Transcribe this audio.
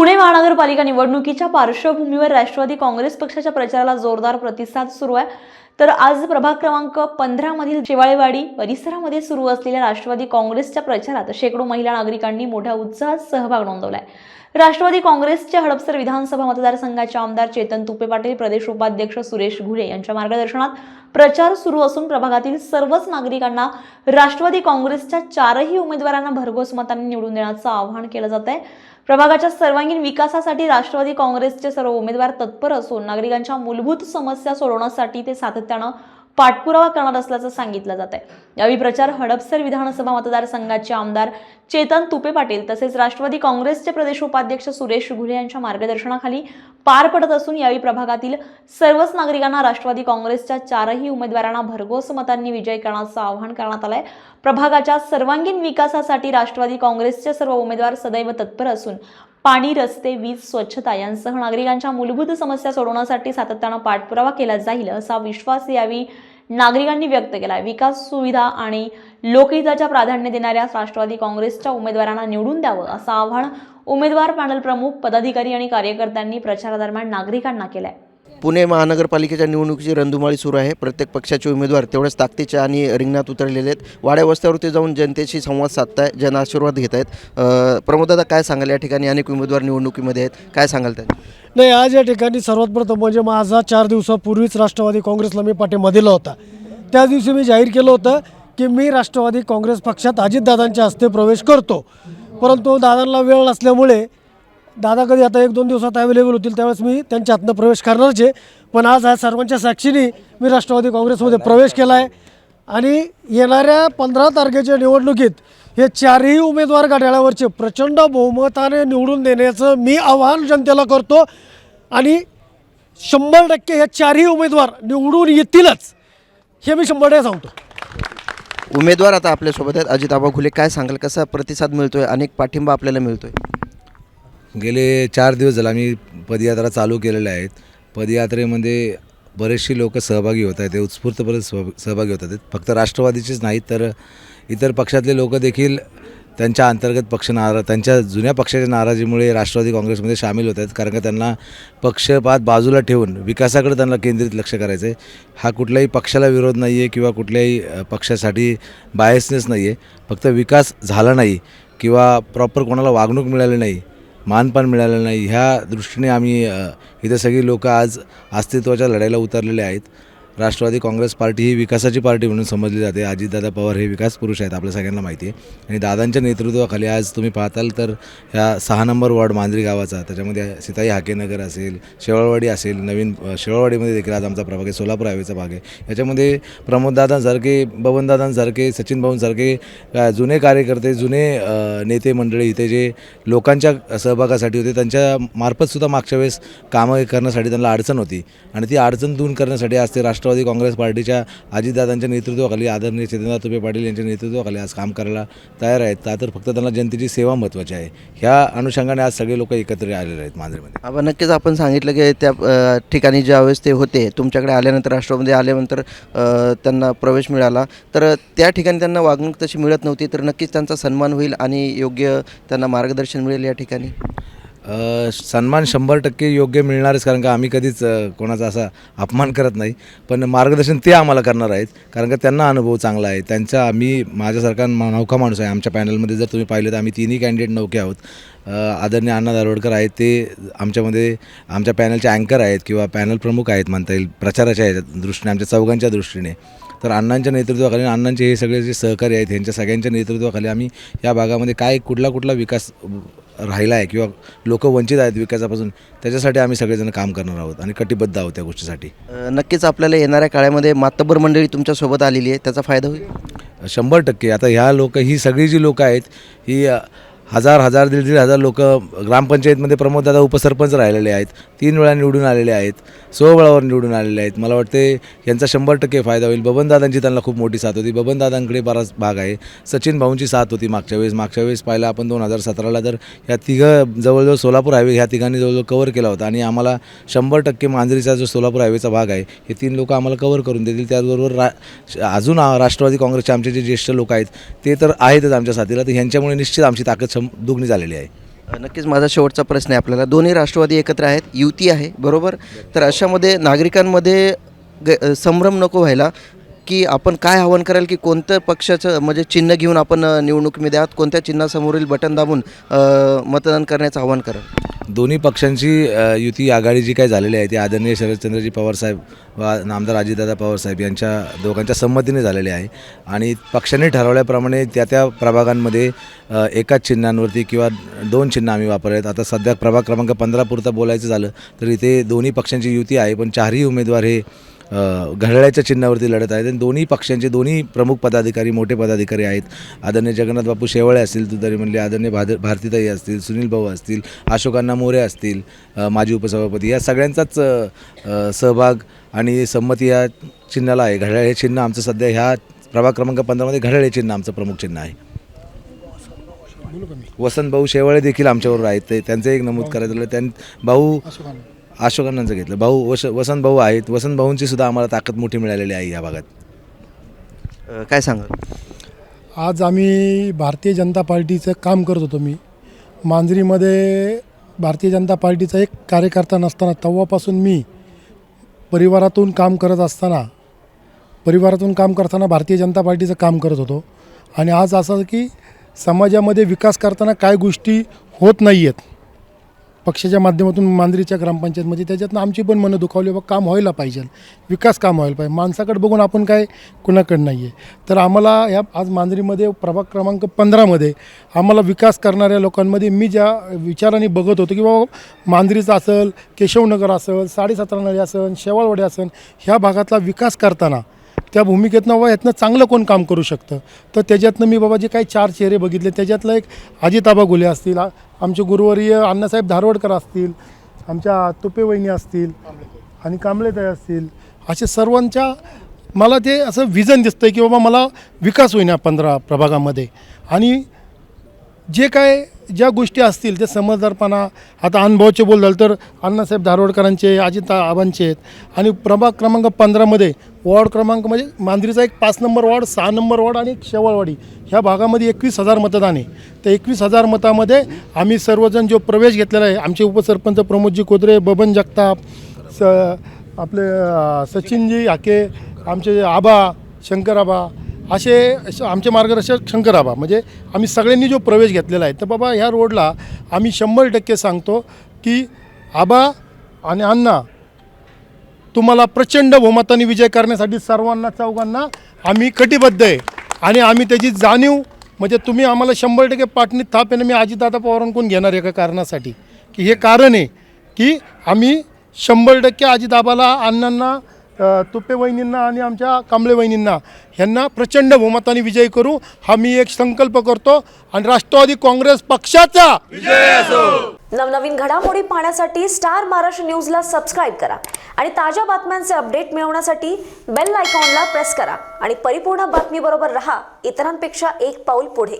पुणे महानगरपालिका निवडणुकीच्या पार्श्वभूमीवर राष्ट्रवादी काँग्रेस पक्षाच्या प्रचाराला जोरदार प्रतिसाद सुरू आहे. तर आज प्रभाग क्रमांक पंधरामधील शेवाळेवाडी परिसरामध्ये सुरू असलेल्या राष्ट्रवादी काँग्रेसच्या प्रचारात शेकडो महिला नागरिकांनी मोठ्या उत्साहात सहभाग नोंदवलाय. राष्ट्रवादी काँग्रेसच्या हडपसर विधानसभा मतदारसंघाचे आमदार चेतन तुपे पाटील प्रदेश उपाध्यक्ष सुरेश घुले यांच्या मार्गदर्शनात प्रचार सुरू असून प्रभागातील सर्वच नागरिकांना राष्ट्रवादी काँग्रेसच्या चारही उमेदवारांना भरघोस मतांनी निवडून देण्याचं आवाहन केलं जात आहे प्रभागाच्या सर्वांगीण विकासासाठी राष्ट्रवादी काँग्रेसचे सर्व उमेदवार तत्पर असून नागरिकांच्या मूलभूत समस्या सोडवण्यासाठी ते सातत्यानं पाठपुरावा करणार असल्याचं सांगितलं जात आहे यावेळी प्रचार हडपसर विधानसभा मतदारसंघाचे आमदार चेतन तुपे पाटील तसेच राष्ट्रवादी काँग्रेसचे प्रदेश उपाध्यक्ष सुरेश घुले यांच्या मार्गदर्शनाखाली पार पडत असून यावेळी प्रभागातील सर्वच नागरिकांना राष्ट्रवादी काँग्रेसच्या चारही उमेदवारांना भरघोस मतांनी विजय करण्याचं आवाहन करण्यात आलंय. प्रभागाच्या सर्वांगीण विकासासाठी राष्ट्रवादी काँग्रेसचे सर्व उमेदवार सदैव तत्पर असून पाणी रस्ते वीज स्वच्छता यांसह नागरिकांच्या मूलभूत समस्या सोडवण्यासाठी सातत्यानं पाठपुरावा केला जाईल असा विश्वास यावेळी नागरिकांनी व्यक्त केला. विकास सुविधा आणि लोकहिताच्या प्राधान्य देणाऱ्या राष्ट्रवादी काँग्रेसच्या उमेदवारांना निवडून द्यावं असं आव्हान उमेदवार पॅनल प्रमुख पदाधिकारी आणि कार्यकर्त्यांनी प्रचारादरम्यान नागरिकांना केलं आहे पुणे महानगरपालिकेच्या निवडणुकीची रंधुमाळी सुरू आहे. प्रत्येक पक्षाचे उमेदवार तेवढ्याच ताकदीचे आणि रिंगणात उतरलेले आहेत. वाड्या वस्त्यावरती जाऊन जनतेशी संवाद साधताय जन आशीर्वाद घेत आहेत प्रमोदादा काय सांगाल या ठिकाणी? अनेक उमेदवार निवडणुकीमध्ये आहेत. काय सांगाल त्या नाही आज या ठिकाणी सर्वात प्रथम म्हणजे माझा चार दिवसापूर्वीच राष्ट्रवादी काँग्रेसला मी पाठिंबा दिला होता. त्या दिवशी मी जाहीर केलं होतं की मी राष्ट्रवादी काँग्रेस पक्षात अजितदादांच्या हस्ते प्रवेश करतो. परंतु दादांना वेळ नसल्यामुळे दादा कधी आता एक दोन दिवसात अवेलेबल होतील त्यावेळेस मी त्यांच्या हातनं प्रवेश करणारच आहे. पण आज ह्या सर्वांच्या साक्षीने मी राष्ट्रवादी काँग्रेसमध्ये प्रवेश केला आहे आणि येणाऱ्या पंधरा तारखेच्या निवडणुकीत हे चारही उमेदवार घड्याळावरचे प्रचंड बहुमताने निवडून देण्याचं मी आवाहन जनतेला करतो. आणि शंभर टक्के हे चारही उमेदवार निवडून येतीलच हे मी शंभर टक्के सांगतो. उमेदवार आता आपल्यासोबत आहेत. अजित आबा खुले काय सांगाल? कसा प्रतिसाद मिळतोय? अनेक पाठिंबा आपल्याला मिळतोय. गेले चार दिवस झाला आम्ही पदयात्रा चालू केलेल्या आहेत. पदयात्रेमध्ये बरेचशी लोक सहभागी होत आहेत ते उत्स्फूर्तपणे सह सहभागी होत आहेत. फक्त राष्ट्रवादीचेच नाहीत तर इतर पक्षातले लोक देखील त्यांच्या अंतर्गत पक्ष नारा त्यांच्या जुन्या पक्षाच्या नाराजीमुळे राष्ट्रवादी काँग्रेसमध्ये सामील होत आहेत कारण का त्यांना पक्षपात बाजूला ठेवून विकासाकडे त्यांना केंद्रित लक्ष करायचं आहे. हा कुठल्याही पक्षाला विरोध नाही आहे किंवा कुठल्याही पक्षासाठी बायसनेस नाही आहे फक्त विकास झाला नाही किंवा प्रॉपर कोणाला वागणूक मिळाली नाही मानपान मिळालं नाही. ह्या दृष्टीने आम्ही इथं सगळी लोकं आज अस्तित्वाच्या लढाईला उतरलेले आहेत. राष्ट्रवादी काँग्रेस पार्टी ही विकासाची पार्टी म्हणून समजली जाते. अजितदादा पवार हे विकास पुरुष आहेत आपल्या सगळ्यांना माहिती आहे. आणि दादांच्या नेतृत्वाखाली आज तुम्ही पाहताल तर ह्या सहा नंबर वॉर्ड मांजरी गावाचा त्याच्यामध्ये सिताई हाकेनगर असेल शेवळवाडी असेल नवीन शेवळवाडीमध्ये देखील आज आमचा प्रभाग आहे सोलापूर हायवेचा भाग आहे. याच्यामध्ये प्रमोददादांसारखे बबनदादांसारखे सचिन भाऊंसारखे जुने कार्यकर्ते जुने नेते मंडळी इथे जे लोकांच्या सहभागासाठी होते त्यांच्या मार्फतसुद्धा मागच्या वेळेस कामं करण्यासाठी त्यांना अडचण होती. आणि ती अडचण दूर करण्यासाठी आज ते राष्ट्र राष्ट्रवादी काँग्रेस पार्टीच्या अजितदादांच्या नेतृत्वाखाली आदरणीय चेतनदादा तुपे पाटील यांच्या नेतृत्वाखाली आज काम करायला तयार आहेत. का तर फक्त त्यांना जनतेची सेवा महत्त्वाची आहे. ह्या अनुषंगाने आज सगळे लोक एकत्र आलेले आहेत मांजरीमध्ये. आपण नक्कीच आपण सांगितलं की त्या ठिकाणी ज्यावेळेस ते होते तुमच्याकडे आल्यानंतर राष्ट्रवादी आल्यानंतर त्यांना प्रवेश मिळाला. तर त्या ठिकाणी त्यांना वागणूक तशी मिळत नव्हती तर नक्कीच त्यांचा सन्मान होईल आणि योग्य त्यांना मार्गदर्शन मिळेल या ठिकाणी. सन्मान शंभर टक्के योग्य मिळणारच कारण का आम्ही कधीच कोणाचा असा अपमान करत नाही. पण मार्गदर्शन ते आम्हाला करणार आहेत कारण का त्यांना अनुभव चांगला आहे. त्यांचा आम्ही माझ्यासारखा मा- नौका माणूस आहे. आमच्या पॅनलमध्ये जर तुम्ही पाहिलं तर आम्ही तिन्ही कॅन्डिडेट नौके आहोत. आदरणीय अण्णा दारोडकर आहेत ते आमच्यामध्ये आमच्या पॅनलचे अँकर आहेत किंवा पॅनल प्रमुख आहेत म्हणता येईल प्रचाराच्या दृष्टीने आमच्या चौघांच्या दृष्टीने. तर अण्णांच्या नेतृत्वाखाली अण्णांचे हे सगळे जे सहकारी आहेत ह्यांच्या सगळ्यांच्या नेतृत्वाखाली आम्ही या भागामध्ये काय कुठला कुठला विकास राहिला आहे किंवा लोक वंचित आहेत विकासापासून त्याच्यासाठी आम्ही सगळेजण काम करणार आहोत आणि कटिबद्ध आहोत त्या गोष्टीसाठी. नक्कीच आपल्याला येणाऱ्या काळामध्ये मातब्बर मंडळी तुमच्यासोबत आलेली आहे त्याचा फायदा होईल. शंभर टक्के. आता ह्या लोक ही सगळी जी लोकं आहेत ही हजार हजार दीड दीड हजार लोक ग्रामपंचायतमध्ये प्रमोददादा उपसरपंच राहिलेले आहेत. तीन वेळा निवडून आलेले आहेत. सोळावर निवडून आलेले आहेत. मला वाटते यांचा शंभर टक्के फायदा होईल. बबनदादांची त्यांना खूप मोठी साथ होती. बबनदादांकडे बराच भाग आहे. सचिन भाऊंची साथ होती मागच्या वेळेस. मागच्या वेळेस पाहिलं आपण दोन हजार सतराला तर ह्या तिघं जवळजवळ सोलापूर हायवे ह्या तिघांनी जवळजवळ कवर केला होता आणि आम्हाला शंभर टक्के मांजरीचा जो सोलापूर हायवेचा भाग आहे हे तीन लोक आम्हाला कवर करून देतील. त्याचबरोबर रा अजून राष्ट्रवादी काँग्रेसचे आमचे जे ज्येष्ठ लोक आहेत ते तर आहेतच आमच्या साथीला. तर ह्यांच्यामुळे निश्चित आमची ताकद सम दुगणी झालेली आहे. नक्कीच माझा शेवटचा प्रश्न आहे. आपल्याला दोन्ही राष्ट्रवादी एकत्र आहेत युती आहे बरोबर? तर अशामध्ये नागरिकांमध्ये ग संभ्रम नको व्हायला. की आपण काय आव्हान कराल की कोणत्या पक्षाचं म्हणजे चिन्ह घेऊन आपण निवडणुकीमध्ये आहात कोणत्या चिन्हासमोरील बटन दाबून मतदान करण्याचं आव्हान कराल? दोन्ही पक्षांची युती आघाडी जी काही झालेली आहे ती आदरणीय शरदचंद्रजी पवारसाहेब व नामदार अजितदादा पवारसाहेब यांच्या दोघांच्या संमतीने झालेली आहे. आणि पक्षाने ठरवल्याप्रमाणे त्या त्या प्रभागांमध्ये एकाच चिन्हांवरती किंवा दोन चिन्ह आम्ही वापरलेत. आता सध्या प्रभाग क्रमांक पंधरा पुरता बोलायचं झालं तर इथे दोन्ही पक्षांची युती आहे पण चारही उमेदवार हे घड्याळ्याच्या चिन्हावरती लढत आहेत. आणि दोन्ही पक्षांचे दोन्ही प्रमुख पदाधिकारी मोठे पदाधिकारी आहेत. आदरणीय जगन्नाथ बापू शेवळे असतील तुतारी म्हणले आदरणीय भाद भारतीताई असतील सुनील भाऊ असतील अशोकांना मोरे असतील माजी उपसभापती. या सगळ्यांचाच सहभाग आणि संमती या चिन्हाला आहे. घड्याळ हे चिन्ह आमचं सध्या ह्या प्रभाग क्रमांक पंधरामध्ये घड्याळ हे चिन्ह आमचं प्रमुख चिन्ह आहे. वसंत भाऊ शेवळे देखील आमच्याबरोबर आहेत. ते त्यांचं एक नमूद करायचं त्यां भाऊ अशोकांनाचं घेतलं. भाऊ वस वसंत भाऊ आहेत. वसंत भाऊंची सुद्धा आम्हाला ताकद मोठी मिळालेली आहे या भागात. अ, काय सांगाल? आज आम्ही भारतीय जनता पार्टीचं काम करत होतो मी. मांजरीमध्ये भारतीय जनता पार्टीचा एक कार्यकर्ता नसताना तेव्हापासून मी परिवारातून काम करत असताना परिवारातून काम करताना भारतीय जनता पार्टीचं काम करत होतो. आणि आज असं की समाजामध्ये विकास करताना काय गोष्टी होत नाही आहेत पक्षाच्या माध्यमातून मांजरीच्या ग्रामपंचायतमध्ये त्याच्यातनं आमची पण मनं दुखावली बा काम व्हायला पाहिजे. विकास काम व्हायला पाहिजे. माणसाकडे बघून आपण काय कुणाकडे नाही आहे तर आम्हाला ह्या आज मांजरीमध्ये प्रभाग क्रमांक पंधरामध्ये आम्हाला विकास करणाऱ्या लोकांमध्ये मी ज्या विचाराने बघत होतो की बाबा मांजरीचं असेल केशवनगर असेल साडेसतरा नळी असेल शेवाळवाडी असेल ह्या भागातला विकास करताना त्या भूमिकेतनं बाबा यातनं चांगलं कोण काम करू शकतं? तर त्याच्यातनं मी बाबा जे काही चार चेहरे बघितले. त्याच्यातलं एक अजिताबा गुले असतील आमचे गुरुवर्य अण्णासाहेब धारवडकर असतील आमच्या तुपे वहिनी असतील आणि कांबळेताई असतील असे सर्वांच्या मला ते असं विजन दिसतं आहे की बाबा मला विकास होईना पंधरा प्रभागामध्ये. आणि जे काय ज्या गोष्टी असतील ते समजदारपणा आता अनुभवाचे बोल झालं तर अण्णासाहेब धारोडकरांचे अजित आबांचे आहेत. आणि प्रभाग क्रमांक पंधरामध्ये वॉर्ड क्रमांक म्हणजे मांजरीचा एक पाच नंबर वॉर्ड सहा नंबर वॉर्ड आणि एक शेवळवाडी. ह्या भागामध्ये एकवीस हजार मतदान आहे तर एकवीस हजार मतामध्ये आम्ही सर्वजण जो प्रवेश घेतलेला आहे आमचे उपसरपंच प्रमोदजी कोदरे बबन जगताप स आपले सचिनजी हाके आमचे आबा शंकर आबा असे आमचे मार्गदर्शक शंकर आबा म्हणजे आम्ही सगळ्यांनी जो प्रवेश घेतलेला आहे तर बाबा ह्या रोडला आम्ही शंभर टक्के सांगतो की आबा आणि अण्णा तुम्हाला प्रचंड बहुमताने विजय करण्यासाठी सर्वांना चौघांना आम्ही कटिबद्ध आहे. आणि आम्ही त्याची जाणीव म्हणजे तुम्ही आम्हाला शंभर टक्के पाठणीत थाप आहे मी अजितदादा पवारांकडून घेणार एका कारणासाठी? की हे कारण आहे की आम्ही शंभर टक्के अजितदाबाला अण्णांना तुपे वहिनींना आणि आमच्या कांबळे वहिनींना ह्यांना प्रचंड बहुमताने विजयी करू. हा मी एक संकल्प करतो आणि राष्ट्रवादी काँग्रेस पक्षाचा नवनवीन घडामोडी पाहण्यासाठी स्टार महाराष्ट्र न्यूजला सबस्क्राईब करा आणि ताज्या बातम्यांचे अपडेट मिळवण्यासाठी बेल आयकॉनला प्रेस करा. आणि परिपूर्ण बातमीबरोबर रहा. इतरांपेक्षा एक पाऊल पुढे.